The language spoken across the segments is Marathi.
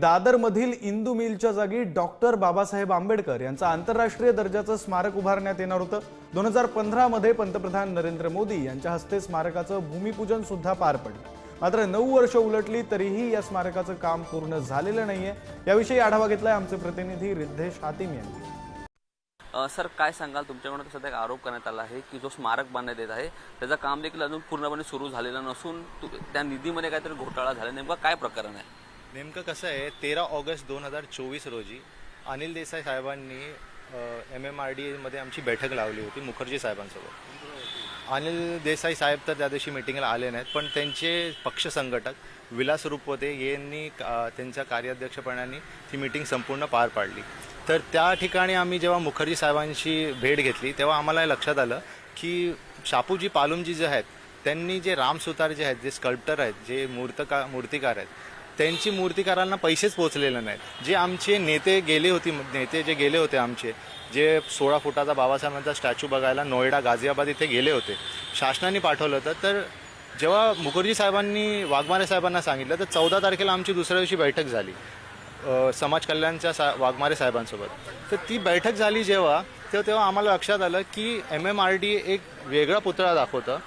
दादरमधील इंदू मिलच्या जागी डॉक्टर बाबासाहेब आंबेडकर यांचं आंतरराष्ट्रीय दर्जाचं स्मारक उभारण्यात येणार होतं. दोन हजार पंधरामध्ये पंतप्रधान नरेंद्र मोदी यांच्या हस्ते स्मारकाचं भूमिपूजन सुद्धा पार पडलं. मात्र नऊ वर्ष उलटली तरीही या स्मारकाचं काम पूर्ण झालेलं नाहीये. याविषयी आढावा घेतलाय आमचे प्रतिनिधी रिद्धेश हातीम यांनी. सर काय सांगाल? तुमच्याकडून सध्या एक आरोप करण्यात आला आहे की जो स्मारक बांधण्यात येत आहे त्याचं काम देखील अजून पूर्णपणे सुरू झालेलं नसून त्या निधीमध्ये काहीतरी घोटाळा झाला. नेमका काय प्रकरण आहे? नेमकं कसं आहे तेरा ऑगस्ट दोन हजार चोवीस रोजी अनिल देसाई साहेबांनी एम एम आर डी एमध्ये आमची बैठक लावली होती मुखर्जी साहेबांसोबत. अनिल देसाई साहेब तर त्या दिवशी मिटिंगला आले नाहीत पण त्यांचे पक्ष संघटक विलास रुपवते यांनी का त्यांच्या कार्याध्यक्षपणाने ती मिटिंग संपूर्ण पार पाडली. तर त्या ठिकाणी आम्ही जेव्हा मुखर्जी साहेबांशी भेट घेतली तेव्हा आम्हाला लक्षात आलं की शापूजी पालुमजी जे आहेत त्यांनी जे रामसुतार जे आहेत जे स्कल्प्टर आहेत जे मूर्तका मूर्तिकार आहेत त्यांची मूर्तिकारांना पैसेच पोचलेले नाहीत. जे आमचे नेते गेले होते नेते जे गेले होते आमचे जे सोळा फुटाचा बाबासाहेबांचा स्टॅच्यू बघायला नोएडा गाझियाबाद इथे गेले होते शासनाने पाठवलं होतं. तर जेव्हा मुखर्जी साहेबांनी वाघमारे साहेबांना सांगितलं तर चौदा तारखेला आमची दुसऱ्या दिवशी बैठक झाली समाज कल्याणच्या सा वाघमारे साहेबांसोबत. तर ती बैठक झाली जेव्हा तेव्हा तेव्हा आम्हाला लक्षात आलं की एम एम आर डी एक वेगळा पुतळा दाखवतं.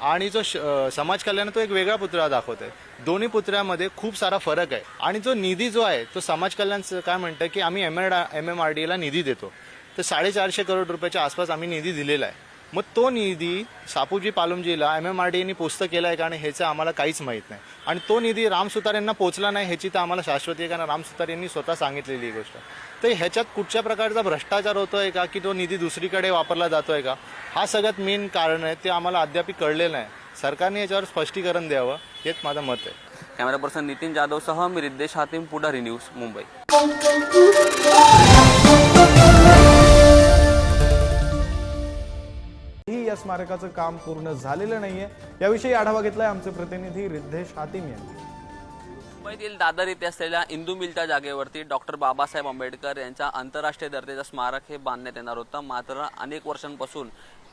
आणि जो श- समाज कल्याण तो एक वेगळा पुतळा दाखवत आहे दोन्ही पुतळ्यामध्ये खूप सारा फरक आहे. आणि जो निधी जो आहे तो समाज कल्याणचं काय म्हणतं की आम्ही एम एम एम आर डीला निधी देतो. तर साडेचारशे करोड रुपयाच्या आसपास आम्ही निधी दिलेला आहे. मग तो निधी सापूजी पालुमजीला एम एम आर डीने पुस्तक केला आहे का आणि ह्याचं आम्हाला काहीच माहीत नाही. आणि तो निधी रामसुतार यांना पोचला नाही ह्याची तर आम्हाला शाश्वती आहे कारण रामसुतार यांनी स्वतः सांगितलेली ही गोष्ट. तर ह्याच्यात कुठच्या प्रकारचा भ्रष्टाचार होतो आहे का की तो निधी दुसरीकडे वापरला जातो आहे का? हा सगळ्यात मेन कारण आहे ते आम्हाला अद्याप कळलेलं नाही. सरकारने याच्यावर स्पष्टीकरण द्यावं हेच माझं मत आहे. कॅमेरा पर्सन नितीन जाधवसह मी रिद्देश हातीम पुढारी न्यूज मुंबई. ही या स्मारकाचं काम पूर्ण झालेलं नाहीये. याविषयी आढावा घेतलाय आमचे प्रतिनिधी रिद्धेश हातीम यांनी. मुंबईतील दादर येथे असलेल्या इंदू मिलच्या जागेवरती डॉक्टर बाबासाहेब आंबेडकर यांच्या आंतरराष्ट्रीय दर्जाचं स्मारक हे बांधण्यात येणार होतं. मात्र अनेक वर्षांपासून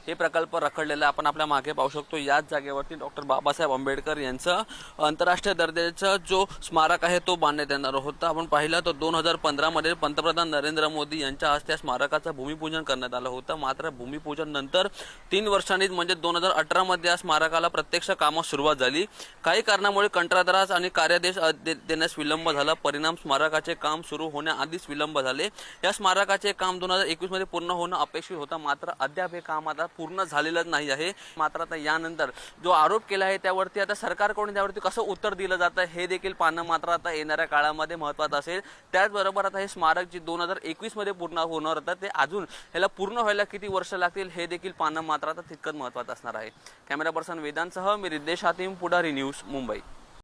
हे प्रकल्प रखडलेला आपण आपल्या मागे पाहू शकतो. याच जागेवरती डॉक्टर बाबासाहेब आंबेडकर यांचं आंतरराष्ट्रीय दर्जाचं जो स्मारक आहे तो बांधण्यात येणार होता. आपण पाहिलं तर दोन हजार पंधरामध्ये पंतप्रधान नरेंद्र मोदी यांच्या हस्ते या स्मारकाचं भूमिपूजन करण्यात आलं होतं. मात्र भूमिपूजन नंतर तीन वर्षांनी म्हणजे दोन हजार अठरामध्ये या स्मारकाला प्रत्यक्ष कामास सुरुवात झाली. काही कारणामुळे कंत्राटदारास आणि कार्यादेश देण्यास विलंब झाला. परिणाम स्मारकाचे काम सुरू होण्याआधीच विलंब झाले. या स्मारकाचे काम दोन हजार एकवीसमध्ये पूर्ण होणं अपेक्षित होतं. मात्र अद्याप हे काम आता पूर्ण झालेलं नाही आहे. मात्र आता यानंतर जो आरोप केला आहे त्यावरती आता सरकारकडून त्यावरती कसं उत्तर दिलं जातं हे देखील पाहणं मात्र आता येणाऱ्या काळामध्ये महत्वाचं असेल. त्याचबरोबर आता हे स्मारक जे दोन हजार एकवीसमध्ये पूर्ण होणार होतं ते अजून ह्याला पूर्ण व्हायला किती वर्ष लागतील हे देखील पाहणं मात्र आता तितकंच महत्वाचं असणार आहे. कॅमेरा पर्सन वेदांसह मी रिद्देश हातीम पुढारी न्यूज मुंबई.